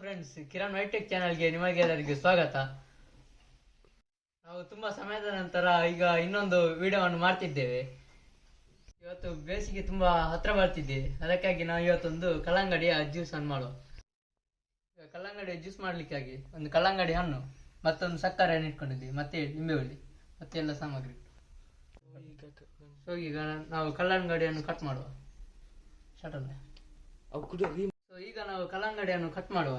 Friends Kiran ವೈಟೆಕ್ ಚಾನಲ್ಗೆ ನಿಮಗೆಲ್ಲರಿಗೂ ಸ್ವಾಗತ. ನಾವು ತುಂಬಾ ಸಮಯದ ನಂತರ ಈಗ ಇನ್ನೊಂದು ವಿಡಿಯೋವನ್ನು ಮಾಡ್ತಿದ್ದೇವೆ. ಇವತ್ತು ಬೇಸಿಗೆ ತುಂಬಾ ಹತ್ರ ಬರ್ತಿದ್ದೆ ಅದಕ್ಕಾಗಿ ನಾವು ಇವತ್ತೊಂದು ಕಲ್ಲಂಗಡಿಯ ಜ್ಯೂಸ್ ಅನ್ನು ಮಾಡುವ ಕಲ್ಲಂಗಡಿಯ ಜ್ಯೂಸ್ ಮಾಡ್ಲಿಕ್ಕಾಗಿ ಒಂದು ಕಲ್ಲಂಗಡಿ ಹಣ್ಣು, ಮತ್ತೊಂದು ಸಕ್ಕರೆಯನ್ನು ಇಟ್ಕೊಂಡಿದ್ದೀವಿ. ಮತ್ತೆ ನಿಂಬೆ ಹುಳಿ ಮತ್ತೆ ಎಲ್ಲ ಸಾಮಗ್ರಿ. ಈಗ ನಾವು ಕಲ್ಲಂಗಡಿಯನ್ನು ಕಟ್ ಮಾಡುವ. ಶಟಲ್ ಈಗ ನಾವು ಕಲ್ಲಂಗಡಿಯನ್ನು ಕಟ್ ಮಾಡುವ.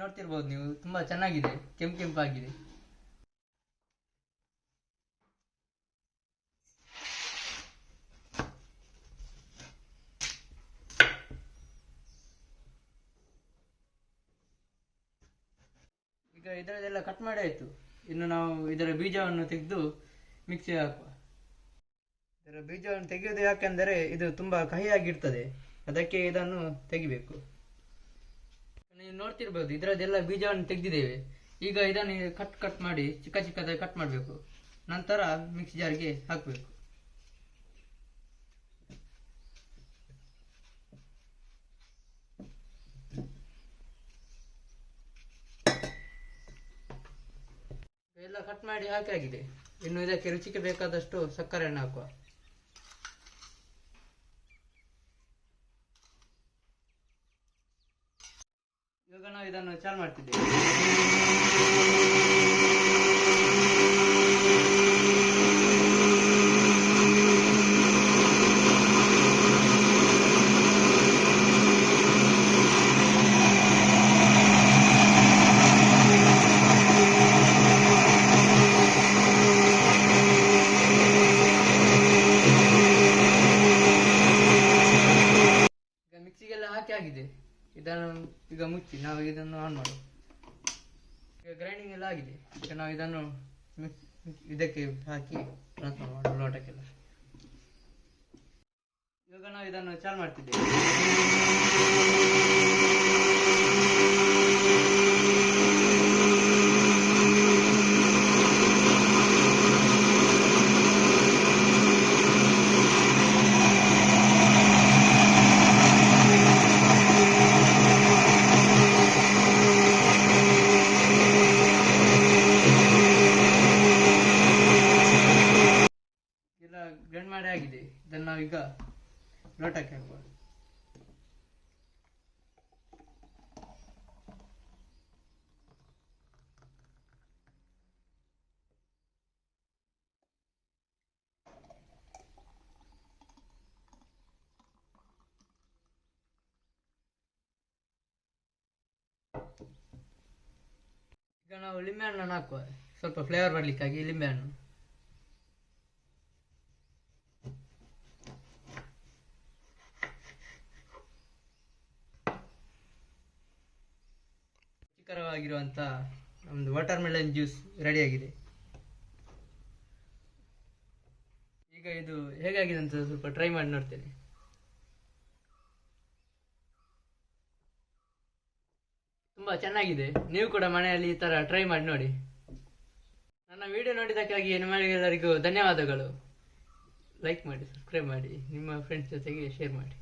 ನೋಡ್ತಿರ್ಬೋದು ನೀವು ತುಂಬಾ ಚೆನ್ನಾಗಿದೆ ಕೆಂಪು ಕೆಂಪಾಗಿದೆ. ಈಗ ಇದರದೆಲ್ಲ ಕಟ್ ಮಾಡಿ ಆಯ್ತು. ಇನ್ನು ನಾವು ಇದರ ಬೀಜವನ್ನು ತೆಗೆದು ಮಿಕ್ಸಿ ಹಾಕುವ. ಇದರ ಬೀಜವನ್ನು ತೆಗೆಯುವುದು ಯಾಕೆಂದರೆ ಇದು ತುಂಬಾ ಕಹಿಯಾಗಿರ್ತದೆ. ಅದಕ್ಕೆ ಇದನ್ನು ತೆಗಿಬೇಕು. ನೀವು ನೋಡ್ತಿರ್ಬೋದು ಇದರದೆಲ್ಲ ಬೀಜವನ್ನು ತೆಗೆದಿದ್ದೇವೆ. ಈಗ ಇದನ್ನು ಕಟ್ ಕಟ್ ಮಾಡಿ ಚಿಕ್ಕ ಚಿಕ್ಕದಾಗಿ ಕಟ್ ಮಾಡಬೇಕು. ನಂತರ ಮಿಕ್ಸಿ ಜಾರ್ಗೆ ಹಾಕಬೇಕು. ಎಲ್ಲ ಕಟ್ ಮಾಡಿ ಹಾಕಿ ಆಗಿದೆ. ಇನ್ನು ಇದಕ್ಕೆ ರುಚಿಗೆ ಬೇಕಾದಷ್ಟು ಸಕ್ಕರೆಯನ್ನು ಹಾಕುವ. ಇವಾಗ ನಾವು ಇದನ್ನು ಚಾಲು ಮಾಡ್ತಿದ್ದೇವೆ ಈಗ ಹಾಕಿ ಆಗಿದೆ. ಇದನ್ನು ಈಗ ಮುಚ್ಚಿ, ನಾವು ಇದನ್ನು ಆನ್ ಮಾಡು ಈಗ ಗ್ರೈಂಡಿಂಗ್ ಎಲ್ಲ ಆಗಿದೆ. ಈಗ ನಾವು ಇದನ್ನು ಇದಕ್ಕೆ ಹಾಕಿ ಟ್ರಾನ್ಸ್ಫರ್ ಲೋಟಕ್ಕೆಲ್ಲ. ಇವಾಗ ನಾವು ಇದನ್ನು ಚಾಲ್ ಮಾಡ್ತಿದ್ದೇವೆ ಎಲ್ಲ ಗ್ರೈಂಡ್ ಮಾಡಿ ಆಗಿದೆ. ಇದನ್ನು ನಾವೀಗ ಲೋಟಕ್ಕೆ ಹಾಕ್ಬೋದು. ಈಗ ನಾವು ಲಿಂಬೆ ಹಣ್ಣನ್ನು ಹಾಕುವ ಸ್ವಲ್ಪ ಫ್ಲೇವರ್ ಬರಲಿಕ್ಕಾಗಿ ಲಿಂಬೆ ಹಣ್ಣು ರುಚಿಕರವಾಗಿರುವಂತ ನಮ್ದು ವಾಟರ್ ಮೆಲನ್ ಜ್ಯೂಸ್ ರೆಡಿಯಾಗಿದೆ. ಈಗ ಇದು ಹೇಗಾಗಿದೆ ಅಂತ ಸ್ವಲ್ಪ ಟ್ರೈ ಮಾಡಿ ನೋಡ್ತೇನೆ. ತುಂಬಾ ಚೆನ್ನಾಗಿದೆ. ನೀವು ಕೂಡ ಮನೆಯಲ್ಲಿ ಈ ತರ ಟ್ರೈ ಮಾಡಿ ನೋಡಿ. ನನ್ನ ವಿಡಿಯೋ ನೋಡಿದ್ದಕ್ಕಾಗಿ ನಿಮ್ಮೆಲ್ಲರಿಗೂ ಧನ್ಯವಾದಗಳು. ಲೈಕ್ ಮಾಡಿ ಸಬ್ಸ್ಕ್ರೈಬ್ ಮಾಡಿ, ನಿಮ್ಮ ಫ್ರೆಂಡ್ಸ್ ಜೊತೆಗೆ ಶೇರ್ ಮಾಡಿ.